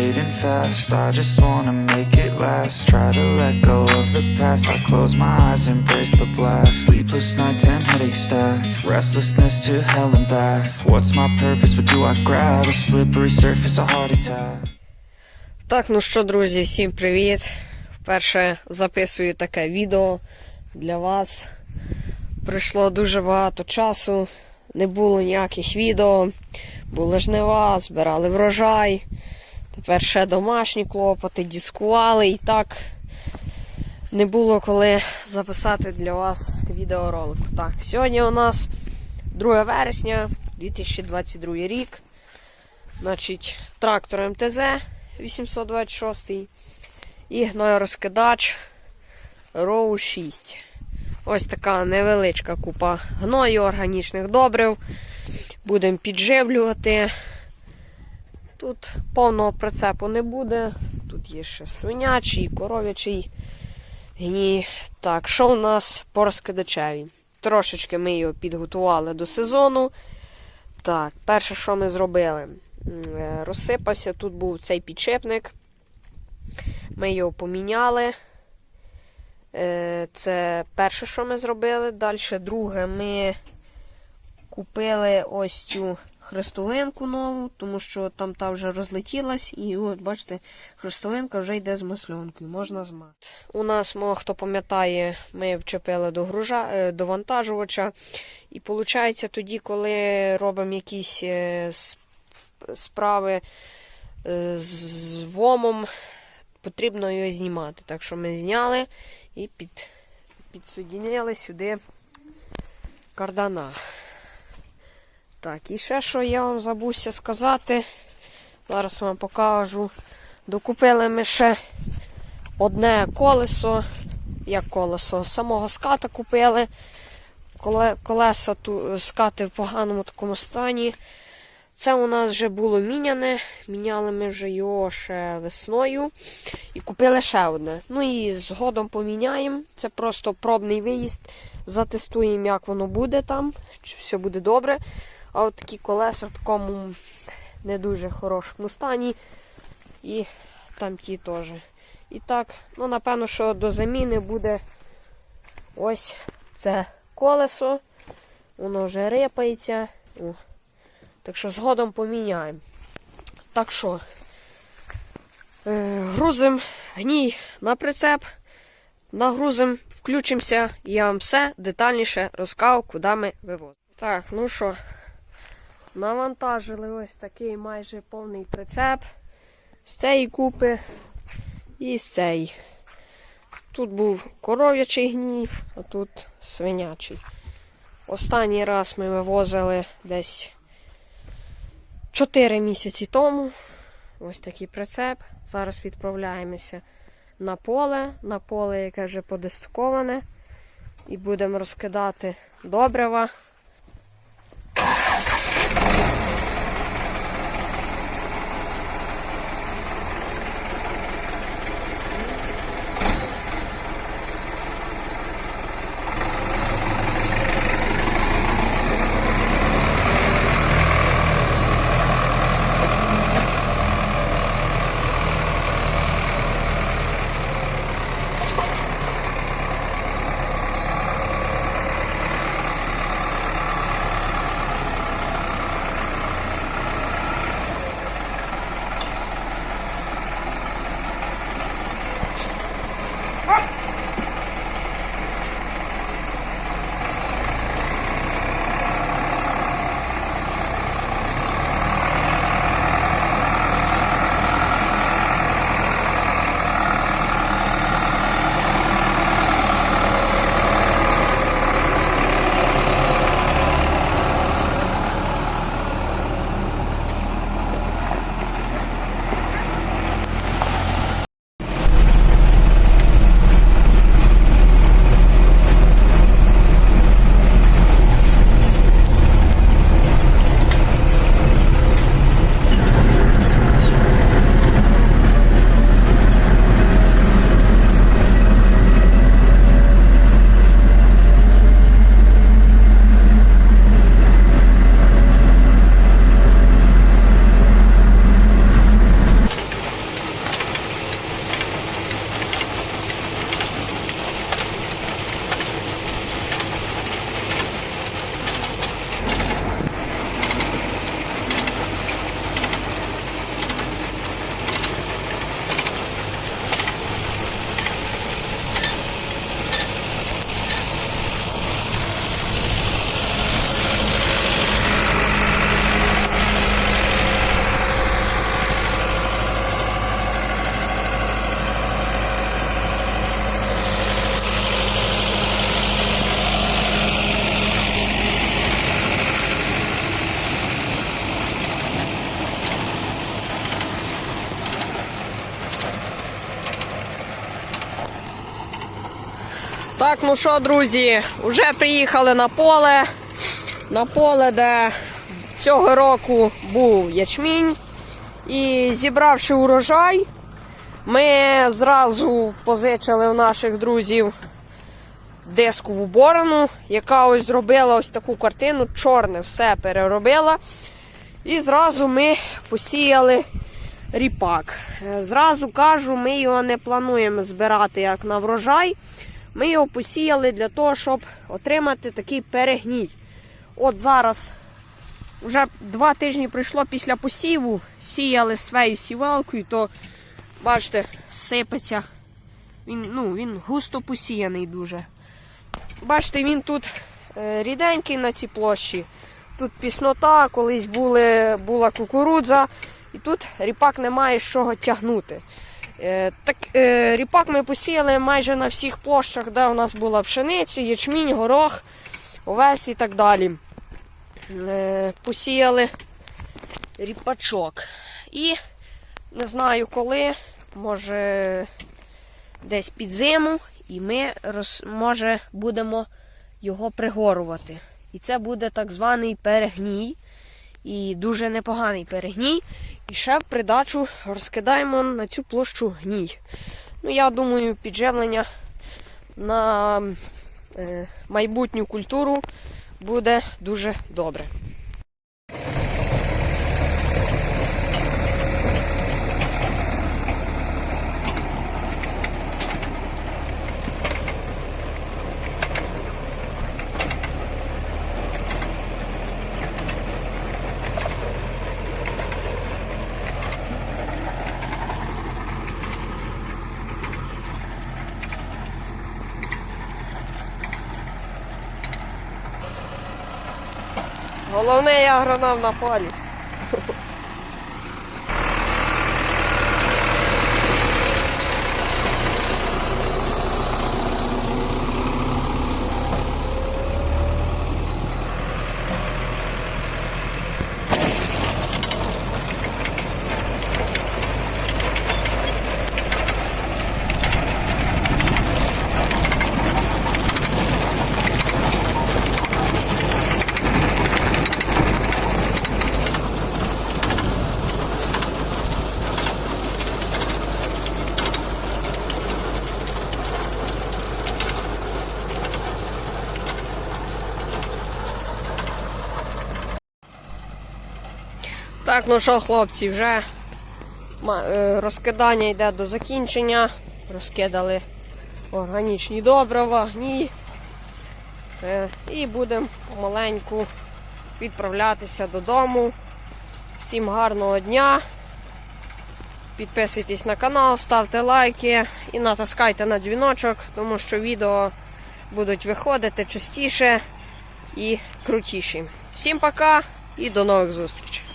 Fading fast. I just wanna make it last. Try to let go of the past. I close my eyes, embrace the blast. Sleepless nights and headaches stack. Restlessness to hell and back. What's my purpose? What do I grab? A slippery surface, a heart attack. Так, ну що, друзі, всім привіт. Вперше записую таке відео для вас. Пройшло дуже багато часу, не було ніяких відео. Були жнива, збирали врожай. Тепер ще домашні клопоти, дискували і так не було коли записати для вас відеоролик. Так, сьогодні у нас 2 вересня 2022 рік. Значить, трактор МТЗ 826 і гнойорозкидач Роу 6. Ось така невеличка купа гною, органічних добрив. Будемо підживлювати. Тут повного прицепу не буде. Тут є ще свинячий, коров'ячий гній. Так, що у нас по розкидачеві? Трошечки ми його підготували до сезону. Так, перше, що ми зробили? Е, Розсипався, тут був цей підшипник. Ми його поміняли. Е, Це перше, що ми зробили. Далі, друге, ми купили ось цю хрестовинку нову, тому що там та вже розлетілась, і от, бачите, хрестовинка вже йде з масльонкою, можна змати. У нас, мало хто пам'ятає, ми вчепили до гружа, е, до вантажувача. І виходить, тоді, коли робимо якісь е, справи е, з вомом, потрібно його знімати. Так що ми зняли і під, підсоединили сюди кардана. Так, і ще що я вам забувся сказати. Зараз вам покажу. Докупили ми ще одне колесо. Як колесо? Самого ската купили. Колеса ту, скати в поганому такому стані. Це у нас вже було міняне. Міняли ми вже його ще весною. І купили ще одне. Ну і згодом поміняємо. Це просто пробний виїзд. Затестуємо, як воно буде там, чи все буде добре. А от такі колеса в такому не дуже хорошому стані. І там ті теж. І так, ну напевно, що до заміни буде ось це колесо. Воно вже рипається. О. Так що згодом поміняємо. Так що, е, грузимо гній на прицеп, нагрузимо, включимося, і я вам все детальніше розкажу, куди ми вивозимо. Так, ну що, навантажили ось такий майже повний прицеп з цієї купи і з цієї. Тут був коров'ячий гній, а тут свинячий. Останній раз ми вивозили десь 4 місяці тому. Ось такий прицеп. Зараз відправляємося на поле, на поле, яке вже подистковане. І будемо розкидати добрива. Так, ну що, друзі, вже приїхали на поле. На поле, де цього року був ячмінь. І зібравши урожай, ми зразу позичили у наших друзів дискову борону, яка ось зробила ось таку картину, чорне все переробила. І зразу ми посіяли ріпак. Е, Зразу кажу, ми його не плануємо збирати як на врожай. Ми його посіяли для того, щоб отримати такий перегній. От зараз вже два тижні пройшло після посіву, сіяли своєю сівалкою, то бачите, сипеться. Він, ну, він густо посіяний дуже. Бачите, він тут е, ріденький на цій площі. Тут піснота, колись були, була кукурудза, і тут ріпак не має з чого тягнути. Е, так, е, ріпак ми посіяли майже на всіх площах, де у нас була пшениця, ячмінь, горох, овес і так далі. Е, посіяли ріпачок. І не знаю коли, може десь під зиму, і ми роз, може будемо його пригорувати. І це буде так званий перегній. І дуже непоганий перегній. І ще в придачу розкидаємо на цю площу гній. Ну, я думаю, підживлення на е, майбутню культуру буде дуже добре. Головний агроном на полі. Так, ну що, хлопці, вже е, розкидання йде до закінчення. Розкидали органічні добрива, гній. Е, І будемо маленьку відправлятися додому. Всім гарного дня. Підписуйтесь на канал, ставте лайки і натискайте на дзвіночок, тому що відео будуть виходити частіше і крутіші. Всім пока і до нових зустрічей!